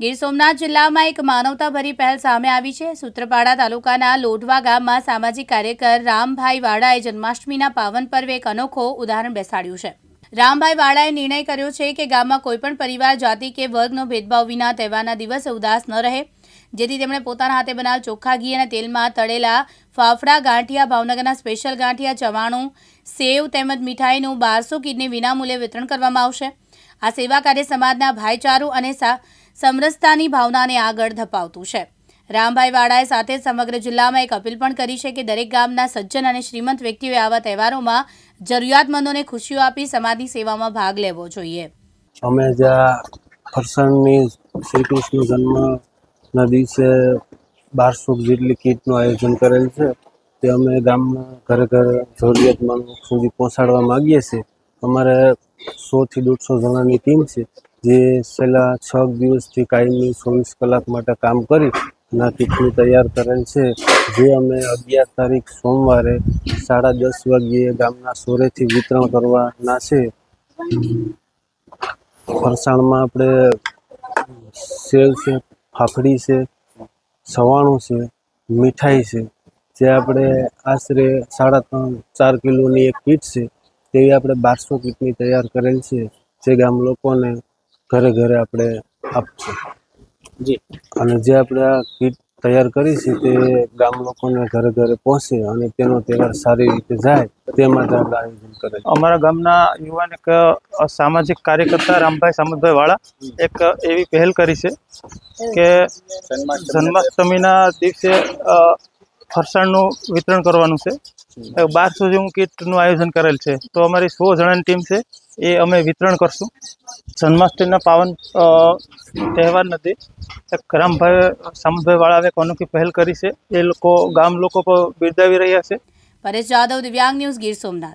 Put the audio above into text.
ગીર સોમનાથ જિલ્લામાં એક માનવતાભરી પહેલ સામે આવી છે. સૂત્રપાડા તાલુકાના લોઢવા ગામમાં સામાજિક કાર્યકર રામભાઈ વાડાએ જન્માષ્ટમીના પાવન પર્વે એક અનોખો ઉદાહરણ બેસાડ્યું છે. રામભાઈ વાડાએ નિર્ણય કર્યો છે કે ગામમાં કોઈપણ પરિવાર, જાતિ કે વર્ગનો ભેદભાવ વિના તહેવારના દિવસે ઉદાસ ન રહે. જેથી તેમણે પોતાના હાથે બનાવેલ ચોખ્ખા ઘી અને તેલમાં તળેલા ફાફડા, ગાંઠિયા, ભાવનગરના સ્પેશિયલ ગાંઠિયા, ચવાણું, સેવ તેમજ મીઠાઈનું બારસો કિડની વિનામૂલ્યે વિતરણ કરવામાં આવશે. આ સેવા કાર્ય સમાજના ભાઈચારો અને સા સમરસતાની ભાવનાને આગળ ધપાવતું છે. રામભાઈ વાડાએ સાથે સમગ્ર જિલ્લામાં એક અપીલ પણ કરી છે કે દરેક ગામના સજ્જન અને શ્રીમંત વ્યક્તિઓએ આવા તહેવારોમાં જરૂરિયાતમંદોને ખુશીઓ આપી સમાધિ સેવામાં ભાગ લેવો જોઈએ. અમે જ્યાં ફરસાણની શ્રી કૃષ્ણ જન્મના દિવસે બારસો જેટલી કીટનું આયોજન કરેલ છે, તે અમે ગામના ઘરે ઘરે જરૂરિયાતમંદ સુધી પહોંચાડવા માગીએ છીએ. અમારે સોથી દોઢસો જણાની ટીમ છે જે છેલ્લા છ દિવસથી કાયમી ચોવીસ કલાક માટે કામ કરી ના આ તૈયાર કરેલ છે. જે અમે અગિયાર તારીખ સોમવારે સાડા દસ વાગ્યે ગામના સોરેથી વિતરણ કરવાના છે. ફરસાણમાં આપણે સેવ છે, ફાફડી છે, સવાણું છે, મીઠાઈ છે. જે આપણે આશરે સાડા ત્રણ, ચાર કિલોની એક કીટ છે, તેવી આપણે બારસો કીટની તૈયાર કરેલ છે. જે ગામ લોકોને ઘરે ઘરે આપણે આપશું. જી. અને જે આપણે આ કીટ તૈયાર કરી છે તે ગામ લોકોને ઘરે ઘરે પહોંચે અને તેનો તહેવાર સારી રીતે જાય તે માટે આપણે આયોજન કરે છે. અમારા ગામના યુવાન એક સામાજિક કાર્યકર્તા રામભાઈ સામંતભાઈ વાળા એક એવી પહેલ કરી છે કે જન્માષ્ટમીના દિવસે ફરસાણનું વિતરણ કરવાનું છે. બાર સુધી હું કીટનું આયોજન કરેલ છે. તો અમારી સો જણાની ટીમ છે. એ અમે વિતરણ કરશું. જન્માષ્ટમીના પાવન તહેવાર નથી રામભાઈ સામતભાઈ વાળાએ એક પહેલ કરી છે. એ લોકો, ગામ લોકો બિરદાવી રહ્યા છે. પરેશ જાદવ, દિવ્યાંગ ન્યૂઝ ગીર સોમનાથ.